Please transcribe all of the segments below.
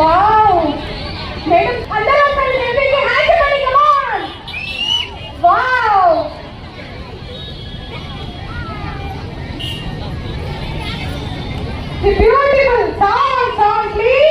Wow madam அந்த The beautiful song, song, please.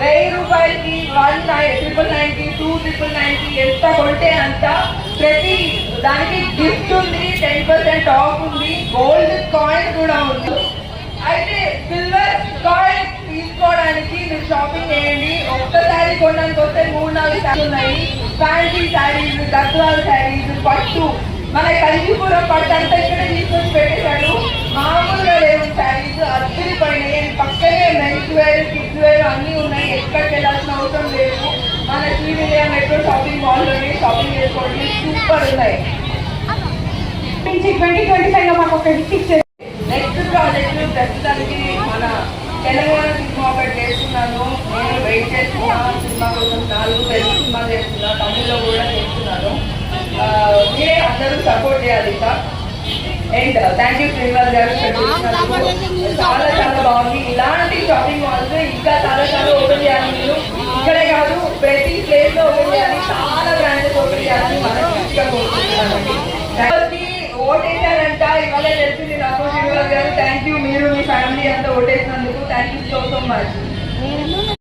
వెయ్యి రూపాయలకి వన్ ట్రిపుల్ నైన్కి టూ ట్రిపుల్ నైన్కి ఎంత కొంటే అంత? ప్రతి దానికి గిఫ్ట్ ఉంది టెన్ పర్సెంట్ ఆఫ్ ఉంది గోల్డ్ కాయిన్ కూడా ఉంది. అయితే సిల్వర్ కాయిన్ తీసుకోవడానికి మీరు షాపింగ్ చేయండి. ఒక్కసారి కొనడానికి వస్తే మూడు నాలుగు సార్లు ఉన్నాయి. ఫ్యాన్సీ శారీస్ గద్వాల్ శారీస్ పట్టు. మన కంచిపురం పట్టు అంతా ఇక్కడ తీసుకొని పెట్టేశాడు. మామూలుగా సిటీ శ్రీవిజయ మెట్రో షాపింగ్ మాల్లోనే షాపింగ్ చేసుకోండి. సూపర్ ఉన్నాయి. ట్వంటీ ట్వంటీ ఫైవ్లో మాకు ఒక హిట్ ఇచ్చేది. నెక్స్ట్ ప్రాజెక్ట్ ప్రస్తుతానికి మన తెలంగాణ సినిమా ఒకటి చేస్తున్నాను. నేను వెయిట్ చేస్తున్నా. సినిమా కోసం నాలుగు తెలుగు సినిమా చేస్తున్నా. తమిళ్ళో కూడా చేస్తున్నాను. మీరే అందరూ సపోర్ట్ చేయాలి ఇంకా. అండ్ థ్యాంక్ యూ శ్రీనివాస్ గారు చాలా చాలా బాగుంది. ఇలాంటి షాపింగ్ మాల్స్ ఇంకా చాలా చాలా ఓపెన్ చేయాలి మీరు. ఇక్కడే కాదు ప్రతి ప్లేస్లో ఓపెన్ చేయాలి చాలా బ్రాంచెస్ ఓపెన్ చేయాలని మనం ఇంకా కాబట్టి ఓటేశారంట ఇవాళ తెలిసింది నాకు శ్రీనివాస్ గారు. థ్యాంక్ యూ మీరు మీ ఫ్యామిలీ అంతా ఓటేసినందుకు. Thank you so so much